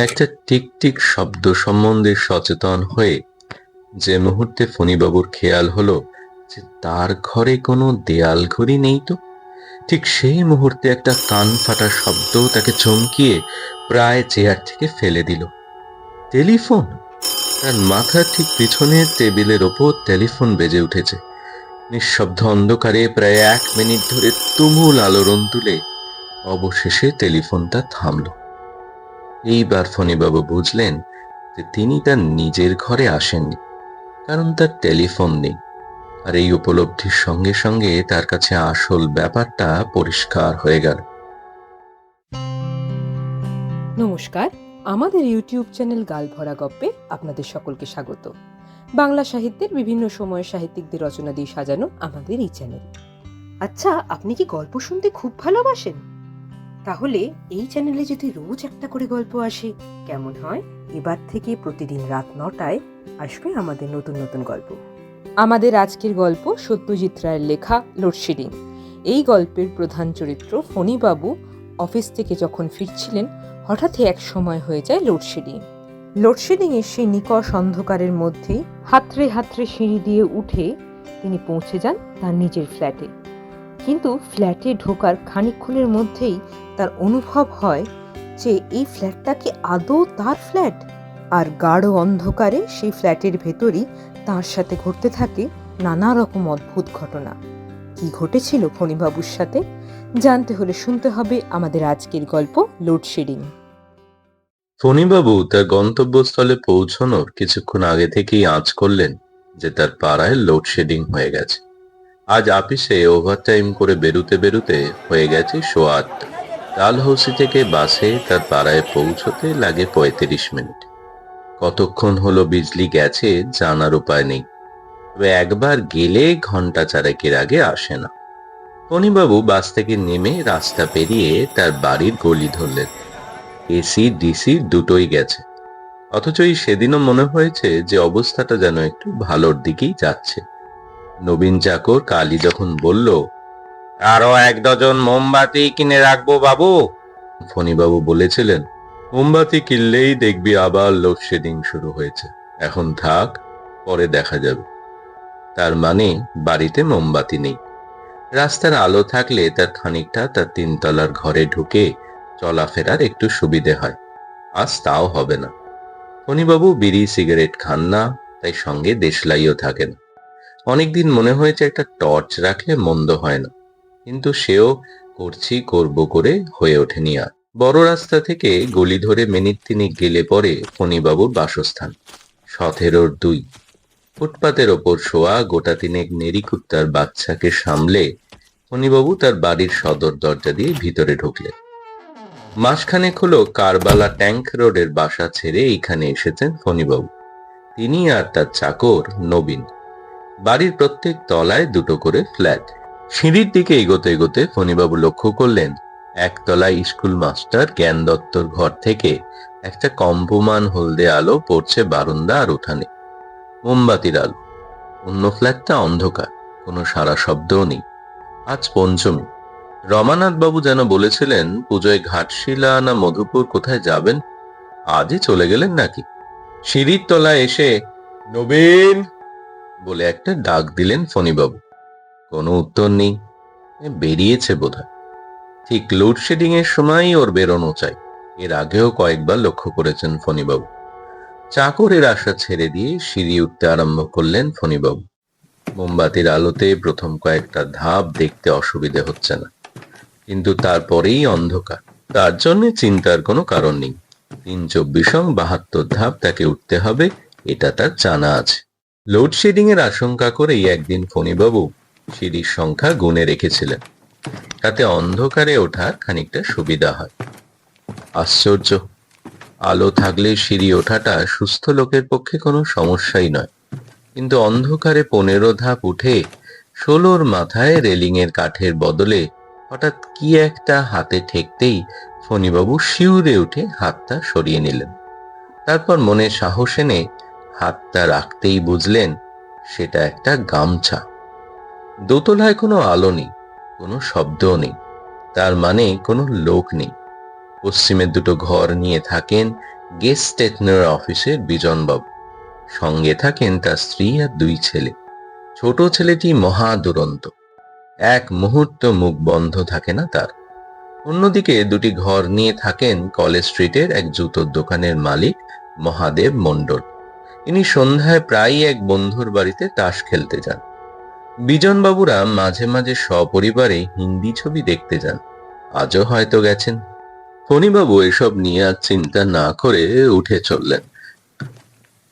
একটা টিকটিক শব্দ সম্বন্ধে সচেতন হয়ে যে মুহূর্তে ফণিবাবুর খেয়াল হলো যে তার ঘরে কোনো দেয়াল ঘড়ি নেই তো। ঠিক সেই মুহূর্তে একটা কান ফাটা শব্দ তাকে চমকিয়ে প্রায় চেয়ার থেকে ফেলে দিল। টেলিফোন? তার মাথার ঠিক পিছনে টেবিলের ওপর টেলিফোন বেজে উঠেছে। নিঃশব্দ অন্ধকারে প্রায় এক মিনিট ধরে তুমুল আলোড়ন তুলে অবশেষে টেলিফোনটা থামল। এইবার ফণিবাবু বুঝলেন যে তিনি তার নিজের ঘরে আসেননি, কারণ তার টেলিফোন নেই। আর এই উপলব্ধির সঙ্গে সঙ্গে তার কাছে আসল ব্যাপারটা পরিষ্কার হয়ে গেল। নমস্কার, আমাদের ইউটিউব চ্যানেল গাল ভরা গপ্পে আপনাদের সকলকে স্বাগত। বাংলা সাহিত্যের বিভিন্ন সময়ের সাহিত্যিকদের রচনা দিয়ে সাজানো আমাদের এই চ্যানেল। আচ্ছা আপনি কি গল্প শুনতে খুব ভালোবাসেন? তাহলে এই চ্যানেলে যদি রোজ একটা করে গল্প আসে, কেমন হয়? এবার থেকে প্রতিদিন রাত নটায় আসবে আমাদের নতুন নতুন গল্প। আমাদের আজকের গল্প সত্যজিৎ রায়ের লেখা লোডশেডিং। এই গল্পের প্রধান চরিত্র ফণিবাবু অফিস থেকে যখন ফিরছিলেন, হঠাৎই এক সময় হয়ে যায় লোডশেডিং। লোডশেডিং এর সেই নিকষ অন্ধকারের মধ্যেই হাতড়ে হাতড়ে সিঁড়ি দিয়ে উঠে তিনি পৌঁছে যান তার নিজের ফ্ল্যাটে। কিন্তু ফ্ল্যাটে ঢোকার খানিকক্ষণের মধ্যেই তার অনুভব হয় যে এই ফ্ল্যাটটা কি আদৌ তার ফ্ল্যাট? আর গাঢ় অন্ধকারে সেই ফ্ল্যাটের ভেতরই তার সাথে ঘটতে থাকে নানা রকম অদ্ভুত ঘটনা। কি ঘটেছিল ফণিবাবুর সাথে? জানতে হলে শুনতে হবে আমাদের আজকের গল্প লোডশেডিং। ফণিবাবু তার গন্তব্যস্থলে পৌঁছানোর কিছুক্ষণ আগে থেকেই আঁচ করলেন যে তার পাড়ায় লোডশেডিং হয়ে গেছে। আজ আপিসে ওভারটাইম করে বেরুতে বেরুতে হয়ে গেছে সোয়া আটটা থেকে বাসে তার পাড়ায় পৌঁছতে লাগে পঁয়ত্রিশ মিনিট। কতক্ষণ হলো বিজলি গেছে জানার উপায় নেই। তবে একবার গেলে ঘণ্টা চারেকের আগে আসে না। ফণিবাবু বাস থেকে নেমে রাস্তা পেরিয়ে তার বাড়ির গলি ধরলেন। এসি, ডিসি দুটোই গেছে। অথচ এই সেদিনও মনে হয়েছে যে অবস্থাটা যেন একটু ভালোর দিকেই যাচ্ছে। নবীন চাকর কালী যখন বলল, আরও এক ডজন মোমবাতি কিনে রাখব বাবু। ফণিবাবু বলেছিলেন, মোমবাতি কিনলেই দেখবি আবার লোডশেডিং শুরু হয়েছে। এখন থাক, পরে দেখা যাবে। তার মানে বাড়িতে মোমবাতি নেই। রাস্তার আলো থাকলে তার খানিকটা তার তিনতলার ঘরে ঢুকে চলাফেরার একটু সুবিধে হয়। আজ তাও হবে না। ফণিবাবু বিড়ি, সিগারেট খান না, তাই সঙ্গে দেশলাইও থাকে না। অনেকদিন মনে হয়েছে একটা টর্চ রাখলে মন্দ হয় না। কিন্তু সেও করছি করব করে হয়ে ওঠেনি আর। বড় রাস্তা থেকে গলি ধরে মিনিট তিনি গেলে পরে ফণিবাবুর বাসস্থান, সতেরোর দুই। ফুটপাতের ওপর শোয়া গোটা তিনেক নেরিকুত্তার বাচ্চাকে সামলে ফণিবাবু তার বাড়ির সদর দরজা দিয়ে ভিতরে ঢুকলেন। মাসখানেক হলো কারবালা ট্যাঙ্ক রোডের বাসা ছেড়ে এইখানে এসেছেন ফণিবাবু। তিনি আর তার চাকর নবীন। বাড়ির প্রত্যেক তলায় দুটো করে ফ্ল্যাট। সিঁড়ির দিকে এগোতে এগোতে ফণিবাবু লক্ষ্য করলেন একতলায় স্কুল মাস্টার জ্ঞান দত্তর ঘর থেকে একটা কম্পমান হলদে আলো পড়ছে বারান্দা আর উঠানে। মোমবাতির আলো। অন্য ফ্ল্যাটটা অন্ধকার, কোনো সারা শব্দও নেই। আজ পঞ্চমী। রমানাথবাবু যেন বলেছিলেন, পুজোয় ঘাটশিলা না মধুপুর, কোথায় যাবেন? আজই চলে গেলেন নাকি? সিঁড়ির তলায় এসে, নবীন! বলে একটা ডাক দিলেন ফণিবাবু। কোনো উত্তর নেই। বেরিয়েছে বোধহয়। ঠিক লোডশেডিং এর সময়ই ওর বেরোনো চাই। এর আগেও কয়েকবার লক্ষ্য করেছেন ফণিবাবু। চাকরের আশা ছেড়ে দিয়ে সিঁড়ি উঠতে আরম্ভ করলেন ফণিবাবু। মোমবাতির আলোতে প্রথম কয়েকটা ধাপ দেখতে অসুবিধে হচ্ছে না। কিন্তু তারপরেই অন্ধকার। তার জন্য চিন্তার কোনো কারণ নেই। তিন চব্বিশং বাহাত্তর ধাপ তাকে উঠতে হবে। এটা তার জানা আছে। লোডশেডিং এর আশঙ্কা করেই একদিন ফণিবাবু সিঁড়ির সংখ্যা গুনে রেখেছিলেন। তাতে অন্ধকারে ওঠার খানিকটা সুবিধা হয়। আশ্চর্য! আলো থাকলে সিঁড়ি ওঠাটা সুস্থ লোকের পক্ষে কোনো সমস্যাই নয়। কিন্তু অন্ধকারে পনেরো ধাপ উঠে ষোলোর মাথায় রেলিং এর কাঠের বদলে হঠাৎ কি একটা হাতে ঠেকতেই ফণিবাবু শিউরে উঠে হাতটা সরিয়ে নিলেন। তারপর মনে সাহস এনে হাতটা রাখতেই বুঝলেন সেটা একটা গামছা। দোতলায় কোনো আলো নেই, কোনো শব্দও নেই, তার মানে কোনো লোক নেই। পশ্চিমের দুটো ঘর নিয়ে থাকেন গেস্ট স্টেটনার অফিসের বিজনবাবু। সঙ্গে থাকেন তার স্ত্রী আর দুই ছেলে। ছোট ছেলেটি মহা দুরন্ত। এক মুহূর্ত মুখ বন্ধ থাকে না তার। অন্যদিকে দুটি ঘর নিয়ে থাকেন কলেজ স্ট্রিটের এক জুতোর দোকানের মালিক মহাদেব মণ্ডল। ইনি সন্ধ্যায় প্রায়ই এক বন্ধুর বাড়িতে তাস খেলতে যান। বিজনবাবুরা মাঝে মাঝে সপরিবারে হিন্দি ছবি দেখতে যান। আজও হয়তো গেছেন। ফণিবাবু এসব নিয়ে আর চিন্তা না করে উঠে চললেন।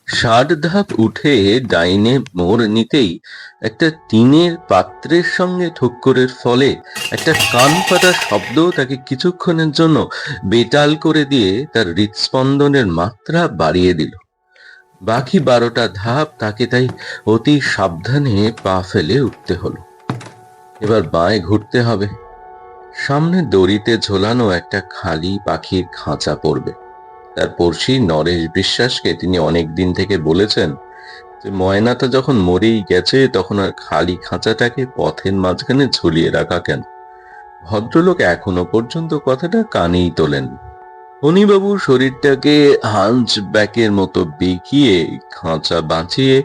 ষাট ধাপ উঠে ডাইনে মোড় নিতেই একটা টিনের পাত্রের সঙ্গে ঠক্করের ফলে একটা কান ফাটা শব্দ তাকে কিছুক্ষণের জন্য বেতাল করে দিয়ে তার হৃদস্পন্দনের মাত্রা বাড়িয়ে দিল। বাকি বারোটা ধাপ তাকে তাই অতি সাবধানে পা ফেলে উঠতে হলো। এবার বাঁয়ে ঘুরতে হবে। সামনে দড়িতে ঝোলানো একটা খালি পাখির খাঁচা পড়বে। তার পড়শি নরেশ বিশ্বাসকে তিনি অনেক দিন থেকে বলেছেন যে ময়নাটা যখন মরেই গেছে, তখন আর খালি খাঁচাটাকে পথের মাঝখানে ঝুলিয়ে রাখা কেন? ভদ্রলোক এখনও পর্যন্ত কথাটা কানেই তোলেন ফণিবাবু শরীরটাকে হাঞ্চ ব্যাকের মতো বেঁকিয়ে, খাঁচা বাঁচিয়ে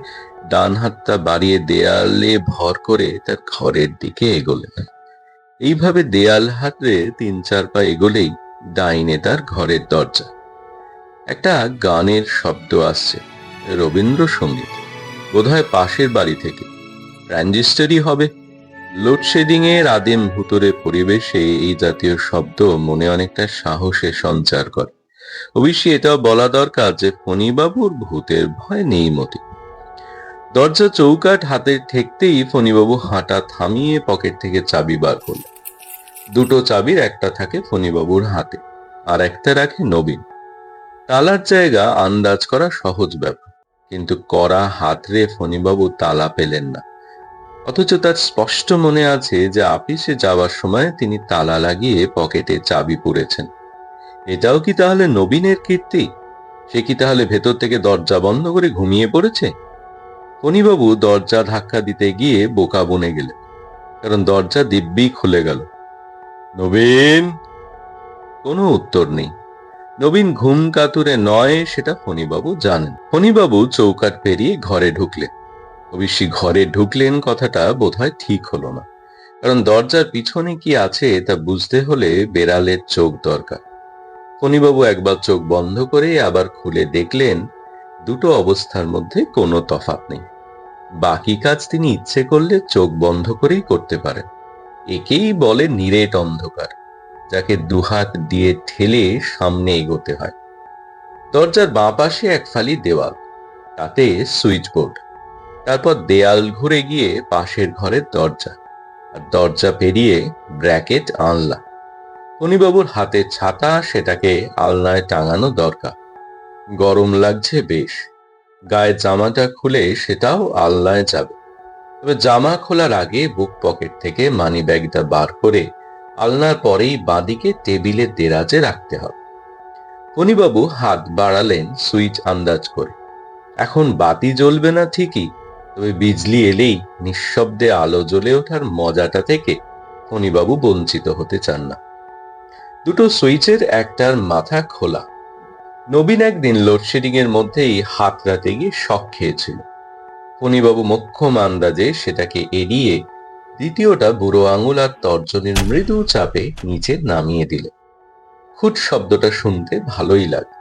ডান হাতটা বাড়িয়ে দেয়ালে ভর করে তার ঘরের দিকে এগোলেন। এইভাবে দেয়াল হাতরে তিন চার পা এগোলেই ডাইনে তার ঘরের দরজা। একটা গানের শব্দ আসছে, রবীন্দ্রসঙ্গীত। বোধহয় পাশের বাড়ি থেকে। ট্রানজিস্টারই হবে। লোডশেডিং এর আদিম ভুতুরে পরিবেশে এই জাতীয় শব্দ মনে অনেকটা সাহসে সঞ্চার করে। অবশ্যই এটাও বলা দরকার যে ফণিবাবুর ভূতের ভয় নেই মতি। দরজা চৌকাঠ হাতে ঠেকতেই ফণিবাবু হাঁটা থামিয়ে পকেট থেকে চাবি বার করল দুটো চাবির একটা থাকে ফণিবাবুর হাতে আর একটা রাখে নবীন। তালার জায়গা আন্দাজ করা সহজ ব্যাপার, কিন্তু করা হাতরে ফণিবাবু তালা পেলেন না। অথচ তার স্পষ্ট মনে আছে যে আপিসে যাওয়ার সময় তিনি তালা লাগিয়ে পকেটে চাবি পুরেছেন এটাও কি তাহলে নবীনের কীর্তি? সে কি তাহলে ভেতর থেকে দরজা বন্ধ করে ঘুমিয়ে পড়েছে? ফণিবাবু দরজা ধাক্কা দিতে গিয়ে বোকা বনে গেলেন, কারণ দরজা দিব্যি খুলে গেল। নবীন? কোনো উত্তর নেই। নবীন ঘুম কাতুরে নয়, সেটা ফণিবাবু জানেন। ফণিবাবু চৌকাট পেরিয়ে ঘরে ঢুকলেন। অবশ্যই ঘরে ঢুকলেন, কথাটা বোধহয় ঠিক হলো না। কারণ দরজার পিছনে কি আছে, তা বুঝতে হলে বেড়ালের চোখ দরকার। ফণিবাবু একবার চোখ বন্ধ করে আবার খুলে দেখলেন, দুটো অবস্থার মধ্যে কোনো তফাৎ নেই। বাকি কাজ তিনি ইচ্ছে করলে চোখ বন্ধ করেই করতে পারেন। একেই বলে নিরেট অন্ধকার, যাকে দুহাত দিয়ে ঠেলে সামনে এগোতে হয়। দরজার বাঁ পাশে এক ফালি দেওয়াল, তাতে সুইচ বোর্ড। তারপর দেয়াল ঘুরে গিয়ে পাশের ঘরের দরজা, আর দরজা পেরিয়ে ব্র্যাকেট আনলা। ফণিবাবুর হাতে ছাতা, সেটাকে আলনায় টাঙানো দরকার। গরম লাগছে বেশ। গায়ে জামাটা খুলে সেটাও আলনায় যাবে। তবে জামা খোলার আগে বুক পকেট থেকে মানি ব্যাগটা বার করে আলনার পরেই বাঁদিকে টেবিলে দেরাজে রাখতে হবে। ফণিবাবু হাত বাড়ালেন সুইচ আন্দাজ করে। এখন বাতি জ্বলবে না ঠিকই তবে বিজলি এলেই নিঃশব্দে আলো জ্বলে ওঠার মজাটা থেকে ফণিবাবু বঞ্চিত হতে চান না। দুটো সুইচের একটার মাথা খোলা। নবীন একদিন লোডশেডিং এর মধ্যেই হাত রাতে গিয়ে শখ খেয়েছিল। ফণিবাবু মক্ষম আন্দাজে সেটাকে এড়িয়ে দ্বিতীয়টা বুড়ো আঙুল আর তর্জনের মৃদু চাপে নিচে নামিয়ে দিল। খুট শব্দটা শুনতে ভালোই লাগে।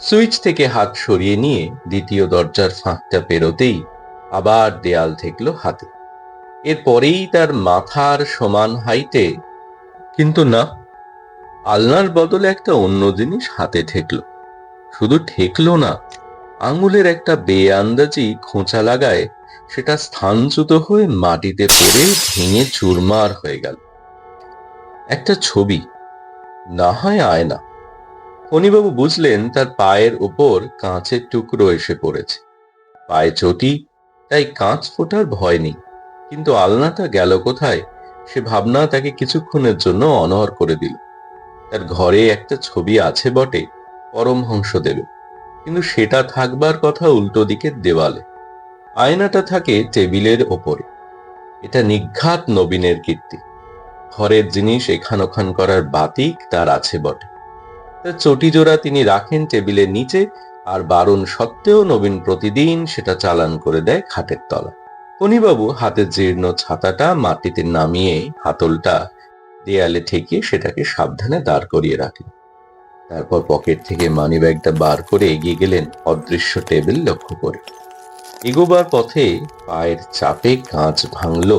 সুইচ থেকে হাত সরিয়ে নিয়ে দ্বিতীয় দরজার ফাঁকটা পেরোতেই আবার দেয়াল ঠেকলো হাতে। এরপরেই তার মাথার সমান হাইটে, কিন্তু না, আলনার বদলে একটা অন্য জিনিস হাতে ঠেকলো। শুধু ঠেকলো না, আঙুলের একটা বেআন্দাজি খোঁচা লাগায় সেটা স্থানচ্যুত হয়ে মাটিতে পড়ে ভেঙে চুরমার হয়ে গেল। একটা ছবি, না হয় আয়না। ফণিবাবু বুঝলেন তার পায়ের ওপর কাঁচের টুকরো এসে পড়েছে। পায়ে চটি তাই কাঁচ ফোটার ভয় নেই। কিন্তু আলনাটা গেল কোথায়? সে ভাবনা তাকে কিছুক্ষণের জন্য অনহর করে দিল। তার ঘরে একটা ছবি আছে বটে পরমহংস দেবে কিন্তু সেটা থাকবার কথা উল্টো দিকের দেওয়ালে। আয়নাটা থাকে টেবিলের ওপরে। এটা নিঘাত নবীনের কীর্তি। ঘরের জিনিস এখান ওখান করার বাতিক তার আছে বটে। তার চটি জোড়া তিনি রাখেন টেবিলের নিচে আর বারণ সত্ত্বেও নবীন প্রতিদিন সেটা চালান করে দেয় খাটের তলা। ফণিবাবু হাতের জীর্ণ ছাতাটা মাটিতে নামিয়ে হাতলটা দেয়ালে ঠেকিয়ে সেটাকে সাবধানে দাঁড় করিয়ে রাখেন তারপর পকেট থেকে মানি ব্যাগটা বার করে এগিয়ে গেলেন অদৃশ্য টেবিল লক্ষ্য করে। এগোবার পথে পায়ের চাপে কাঁচ ভাঙল।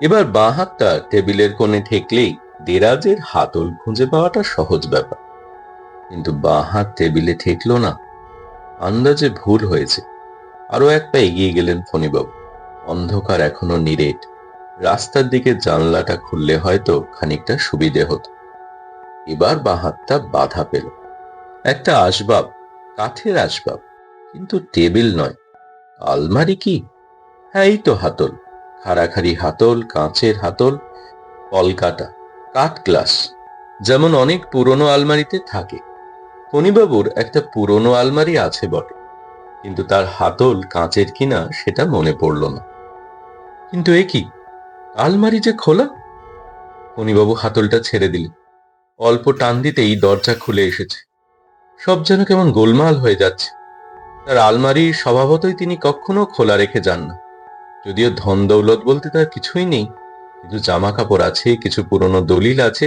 এবার বাঁ হাতটা টেবিলের কোণে ঠেকলেই দেরাজের হাতল খুঁজে পাওয়াটা সহজ ব্যাপার। কিন্তু বাঁ হাত টেবিলে ঠেকলো না। আন্দাজে ভুল হয়েছে। আরও এক পা এগিয়ে গেলেন ফণিবাবু। অন্ধকার এখনও নিরেট। রাস্তার দিকে জানলাটা খুললে হয়তো খানিকটা সুবিধে হতো। এবার বাঁ হাতটা বাধা পেল। একটা আসবাব, কাঠের আসবাব, কিন্তু টেবিল নয়। আলমারি কি? হ্যাঁ এই তো হাতল। খাড়াখাড়ি হাতল, কাঁচের হাতল কলকাটা কাঠ গ্লাস। যেমন অনেক পুরনো আলমারিতে থাকে। ফণিবাবুর একটা পুরনো আলমারি আছে বটে, কিন্তু তার হাতল কাঁচের কিনা সেটা মনে পড়ল না। কিন্তু এ কি? আলমারি যে খোলা? ফণিবাবু হাতলটা ছেড়ে দিলেন অল্প টান দিতেই দরজা খুলে এসেছে। সব যেন কেমন গোলমাল হয়ে যাচ্ছে। তার আলমারি স্বভাবতই তিনি কখনো খোলা রেখে যান না। যদিও ধন দৌলত বলতে তার কিছুই নেই, কিন্তু জামা কাপড় আছে, কিছু পুরনো দলিল আছে,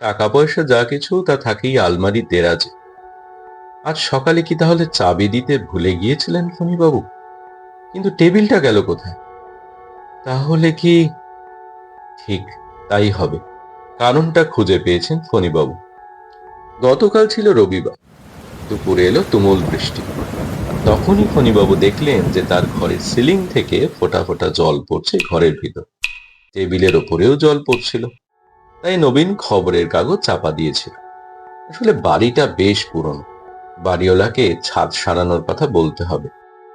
টাকা পয়সা যা কিছু, তা থাকেই আলমারি দেরাজে আজ সকালে কি তাহলে চাবি দিতে ভুলে গিয়েছিলেন ফণিবাবু কিন্তু টেবিলটা গেল কোথায়? তাহলে কি ঠিক তাই হবে। কারণটা খুঁজে পেয়েছেন ফণিবাবু গতকাল ছিল রবিবার। দুপুরে এলো তুমুল বৃষ্টি। তখনই ফণিবাবু দেখলেন যে তার ঘরের সিলিং থেকে ফোটা ফোটা জল পড়ছে ঘরের ভিতর। টেবিলের ওপরেও জল পড়ছিল। তাই নবীন খবরের কাগজ চাপা দিয়েছিল। আসলে বাড়িটা বেশ পুরনো। বাড়িওয়ালাকে ছাদ সারানোর কথা বলতে হবে।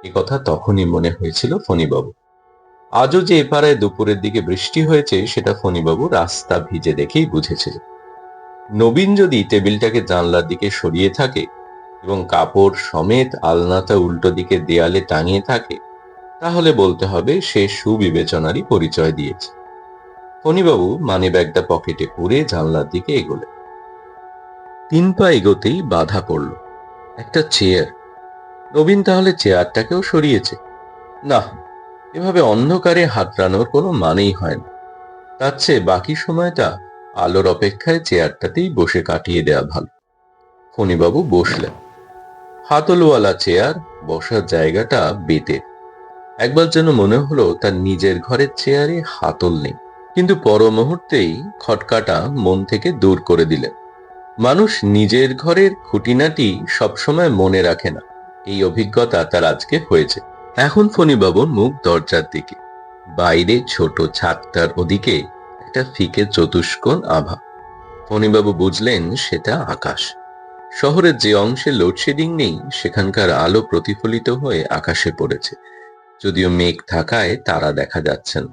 এ কথা তখনই মনে হয়েছিল ফণিবাবু। আজও যে এপাড়ায় দুপুরের দিকে বৃষ্টি হয়েছে, সেটা ফণিবাবু রাস্তা ভিজে দেখেই বুঝেছিল নবীন যদি টেবিলটাকে জানলার দিকে সরিয়ে থাকে এবং কাপড় সমেত আলনাটা উল্টো দিকে দেয়ালে টাঙিয়ে থাকে, তাহলে বলতে হবে সে সুবিবেচনারই পরিচয় দিয়েছে। ফণিবাবু মানি ব্যাগটা পকেটে পুরে জানলার দিকে এগোলেন। তিন পা এগোতেই বাধা পড়ল। একটা চেয়ার নবীন তাহলে চেয়ারটাকেও সরিয়েছে। না, এভাবে অন্ধকারে হাতড়ানোর কোনো মানেই হয় না। তার চেয়ে বাকি সময়টা আলোর অপেক্ষায় চেয়ারটাতেই বসে কাটিয়ে দেওয়া ভালো। ফণিবাবু বসলেন। হাতলওয়ালা চেয়ার বসার জায়গাটা বেতের একবার যেন মনে হলো তার নিজের ঘরের চেয়ারে হাতল নেই। কিন্তু পর মুহূর্তেই খটকাটা মন থেকে দূর করে দিলেন। মানুষ নিজের ঘরের খুঁটিনাটি সবসময় মনে রাখে না। এই অভিজ্ঞতা তার আজকে হয়েছে। এখন ফণিবাবুর মুখ দরজার দিকে। বাইরে ছোট ছাদটার ওদিকে একটা ফিকে চতুষ্কোণ আভা। ফণিবাবু বুঝলেন, সেটা আকাশ। শহরের যে অংশে লোডশেডিং নেই, সেখানকার আলো প্রতিফলিত হয়ে আকাশে পড়েছে। যদিও মেঘ থাকায় তারা দেখা যাচ্ছে না।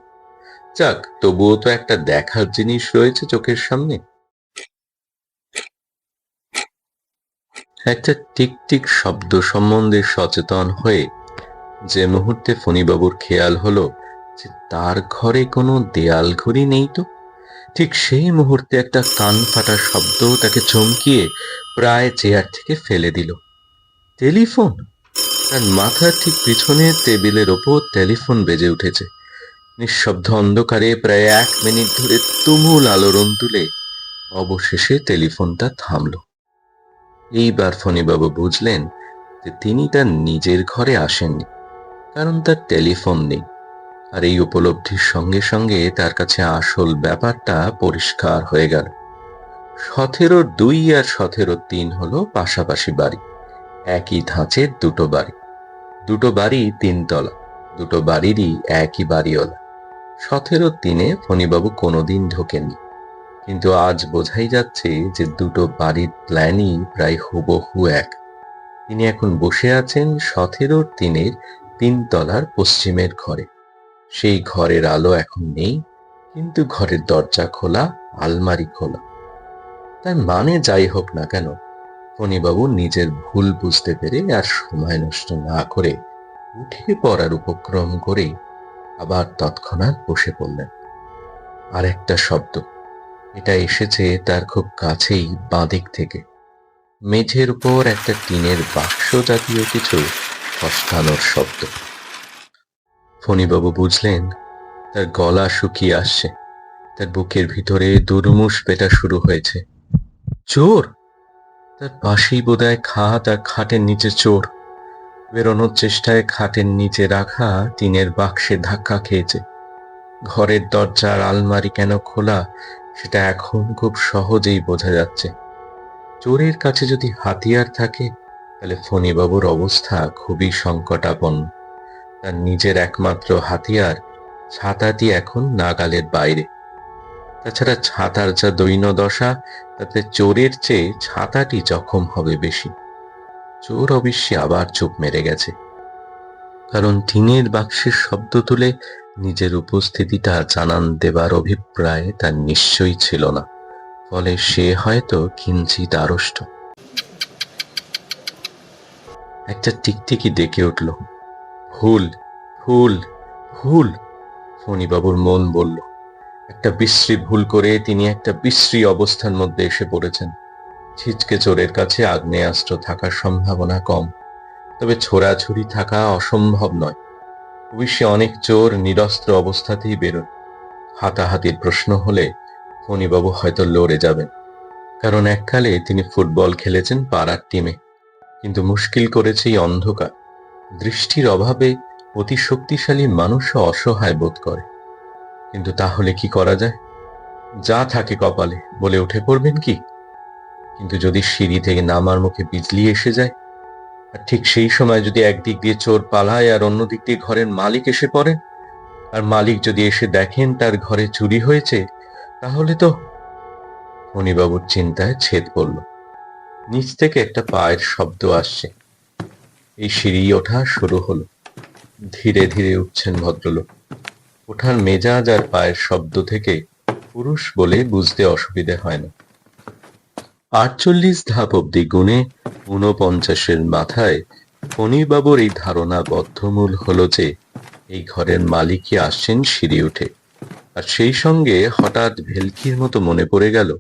যাক, তবুও তো একটা দেখার জিনিস রয়েছে চোখের সামনে। একটা টিক টিক শব্দ সম্বন্ধে সচেতন হয়ে যে মুহূর্তে ফণিবাবুর খেয়াল হলো যে তার ঘরে কোনো দেয়াল ঘড়ি নেই তো, ঠিক সেই মুহূর্তে একটা কান ফাটা শব্দ তাকে চমকিয়ে প্রায় চেয়ার থেকে ফেলে দিল। টেলিফোন? তার মাথার ঠিক পিছনে টেবিলের ওপর টেলিফোন বেজে উঠেছে। নিঃশব্দ অন্ধকারে প্রায় এক মিনিট ধরে তুমুল আলোড়ন তুলে অবশেষে টেলিফোনটা থামল। এইবার ফণিবাবু বুঝলেন যে তিনি তার নিজের ঘরে আসেননি, কারণ তার টেলিফোন নেই। আর এই উপলব্ধির সঙ্গে সঙ্গে তার কাছে আসল ব্যাপারটা পরিষ্কার হয়ে গেল। সতেরো দুই আর সতেরো তিন হলো পাশাপাশি বাড়ি। একই ধাঁচের দুটো বাড়ি। দুটো বাড়ি তিনতলা, দুটো বাড়িরই একই বাড়িওয়ালা। সতেরো তিনে ফণিবাবু কোনোদিন ঢোকেননি। কিন্তু আজ বোঝাই যাচ্ছে যে দুটো বাড়ির প্ল্যানই প্রায় হুবহু এক। তিনি এখন বসে আছেন সতেরোর তিনের তিনতলার পশ্চিমের ঘরে। সেই ঘরের আলো এখন নেই, কিন্তু ঘরের দরজা খোলা, আলমারি খোলা। তার মানে যাই হোক না কেন, ফণিবাবু নিজের ভুল বুঝতে পেরে আর সময় নষ্ট না করে উঠে পড়ার উপক্রম করে আবার তৎক্ষণাৎ বসে পড়লেন। আর একটা শব্দ। এটা এসেছে তার খুব কাছেই বাঁদিক থেকে। মেঝের উপর একটা টিনের বাক্স জাতীয় কিছু ফসকানোর শব্দ। ফণিবাবু বুঝলেন, তার গলা শুকিয়ে আসছে। তার বুকের ভিতরে দুরমুষ পেটা শুরু হয়েছে। চোর! তার পাশেই বোধহয় খাট আর খাটের নিচে চোর। বেরোনোর চেষ্টায় খাটের নিচে রাখা টিনের বাক্সে ধাক্কা খেয়েছে। ঘরের দরজার আলমারি কেন খোলা সেটা এখন খুব সহজেই বোঝা যাচ্ছে। চোরের কাছে যদি হাতিয়ার থাকে, তাহলে ফণিবাবুর অবস্থা খুবই সংকটাপন্ন। তার নিজের একমাত্র হাতিয়ার ছাতাটি এখন নাগালের বাইরে। তাছাড়া ছাতার যা দৈন্য দশা, তাতে চোরের চেয়ে ছাতাটি জখম হবে বেশি। চোর অবশ্যই আবার চুপ মেরে গেছে। কারণ টিনের বাক্সের শব্দ তুলে নিজের উপস্থিতিটা জানান দেবার অভিপ্রায় তার নিশ্চয়ই ছিল না। ফলে সে হয়তো কিঞ্চিত আড়ষ্ট। একটা টিকটিকি ডেকে উঠল। ভুল ভুল ভুল ফণিবাবুর মন বলল। একটা বিশ্রী ভুল করে তিনি একটা বিশ্রী অবস্থার মধ্যে এসে পড়েছেন। ছিচকে চোরের কাছে আগ্নেয়াস্ত্র থাকার সম্ভাবনা কম। তবে ছোড়াছুরি থাকা অসম্ভব নয়। অবশ্যই অনেক চোর, নিরস্ত্র অবস্থাতেই বেরোন হাতাহাতির প্রশ্ন হলে ফণিবাবু হয়তো লড়ে যাবেন। কারণ এককালে তিনি ফুটবল খেলেছেন পাড়ার টিমে। কিন্তু মুশকিল করেছে এই অন্ধকার। দৃষ্টির অভাবে অতি শক্তিশালী মানুষও অসহায় বোধ করে। কিন্তু তাহলে কি করা যায়? যা থাকে কপালে, বলে উঠে পড়বেন কি? কিন্তু যদি সিঁড়ি থেকে নামার মুখে বিজলি এসে যায় ঠিক সেই সময় যদি একদিক দিয়ে চোর পালায় আর অন্য দিক দিয়ে ঘরের মালিক এসে পড়েন আর মালিক যদি এসে দেখেন তার ঘরে চুরি হয়েছে, তাহলে তো মণিবাবুর চিন্তায় ছেদ পড়ল। নিচ থেকে একটা পায়ের শব্দ আসছে। এই সিঁড়ি ওঠা শুরু হলো। ধীরে ধীরে উঠছেন ভদ্রলোক। ওঠার মেজাজ আর পায়ের শব্দ থেকে পুরুষ বলে বুঝতে অসুবিধে হয় না। আটচল্লিশ ধাপ অব্দি গুণে ঊনপঞ্চাশের মাথায় ফণিবাবুর এই ধারণা বদ্ধমূল হলো যে, এই ঘরের মালিকই আসছেন সিঁড়ি উঠে। আর সেই সঙ্গে হঠাৎ ভেলকির মতো মনে পড়ে গেল,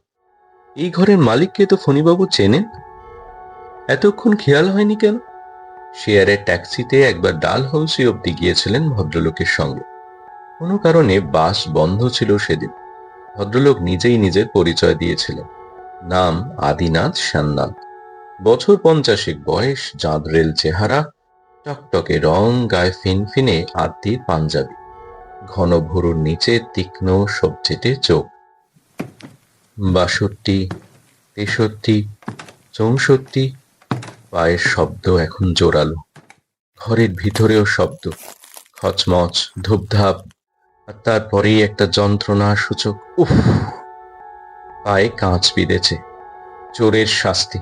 এই ঘরের মালিককে তো ফণিবাবু চেনেন? এতক্ষণ খেয়াল হয়নি কেন? শেয়ারের ট্যাক্সিতে একবার ডাল হাউসে অব্দি গিয়েছিলেন ভদ্রলোকের সঙ্গে। কোনো কারণে বাস বন্ধ ছিল সেদিন। ভদ্রলোক নিজেই নিজের পরিচয় দিয়েছিলেন। নাম আদিনাথ সান্যাল বছর পঞ্চাশেক বয়স চাঁদরেল চেহারা, টকটকে রং, গায়ে ফিনফিনে আদি পাঞ্জাবি। ঘন ভুরুর নিচে তীক্ষ্ণ সবচেটে চোখ। বাষট্টি, তেষট্টি, চৌষট্টি, পায়ের শব্দ এখন জোরালো। ঘরের ভিতরেও শব্দ, খচমচ, ধূপধাপ, আর তারপরেই একটা যন্ত্রণা সূচক উফ। পায়ে কাঁচ বিঁধেছে। চোরের শাস্তি।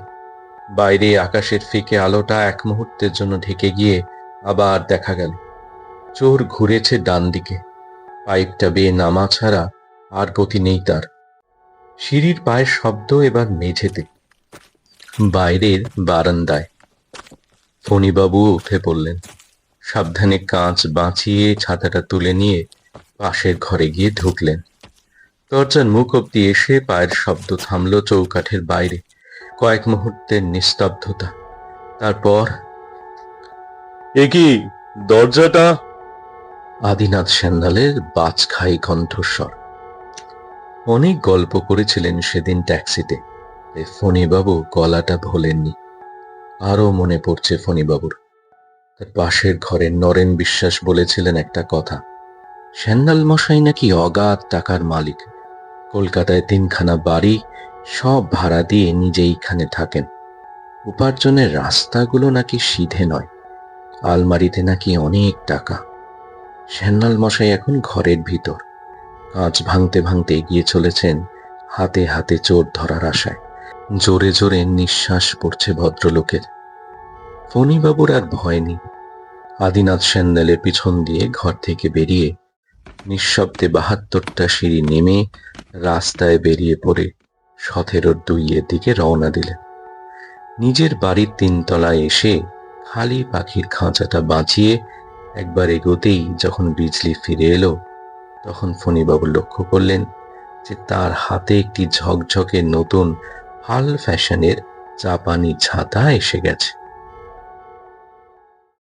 বাইরে আকাশের ফিকে আলোটা এক মুহূর্তের জন্য ঢেকে গিয়ে আবার দেখা গেল। চোর ঘুরেছে ডান দিকে। পাইপটা বেয়ে নামা ছাড়া আর গতি নেই তার। সিঁড়ির পায়ের শব্দ এবার মেঝেতে। বাইরের বারান্দায়। ফণিবাবু উঠে পড়লেন। সাবধানে কাঁচ বাঁচিয়ে ছাতাটা তুলে নিয়ে পাশের ঘরে গিয়ে ঢুকলেন। দরজার মুখ অব্দি এসে পায়ের শব্দ থামল চৌকাঠের বাইরে। কয়েক মুহূর্তের নিস্তব্ধতা। তারপর এ কি দরজাটা? আদিনাথ স্যান্ডালের বাজখাই কণ্ঠস্বর। অনেক গল্প করেছিলেন সেদিন ট্যাক্সিতে। ফণিবাবু গলাটা ভোলেননি। আরও মনে পড়ছে ফণিবাবুর। তার পাশের ঘরের নরেন বিশ্বাস বলেছিলেন একটা কথা। স্যান্ডাল মশাই নাকি অগাধ টাকার মালিক। কলকাতায় তিনখানা বাড়ি, সব ভাড়া দিয়ে নিজে এইখানে থাকেন। উপার্জনের রাস্তাগুলো নাকি সিধে নয়, আলমারিতে নাকি অনেক টাকা। স্যান্ডাল মশাই এখন ঘরের ভিতর কাঁচ ভাঙতে ভাঙতে এগিয়ে চলেছেন হাতে হাতে চোর ধরার আশায়। জোরে জোরে নিঃশ্বাস পড়ছে ভদ্রলোকের। ফণিবাবুর আর ভয় নেই। আদিনাথ স্যান্ডেলের পিছন দিয়ে ঘর থেকে বেরিয়ে নিঃশব্দে বাহাত্তরটা সিঁড়ি নেমে রাস্তায় বেরিয়ে পড়ে সতেরোর দুইয়ের দিকে রওনা দিলেন। নিজের বাড়ির তিনতলায় এসে খালি পাখির খাঁচাটা বাঁচিয়ে একবার এগোতেই যখন বিজলি ফিরে এলো, তখন ফণিবাবু লক্ষ্য করলেন যে তার হাতে একটি ঝকঝকে নতুন হাল ফ্যাশনের জাপানি ছাতা এসে গেছে।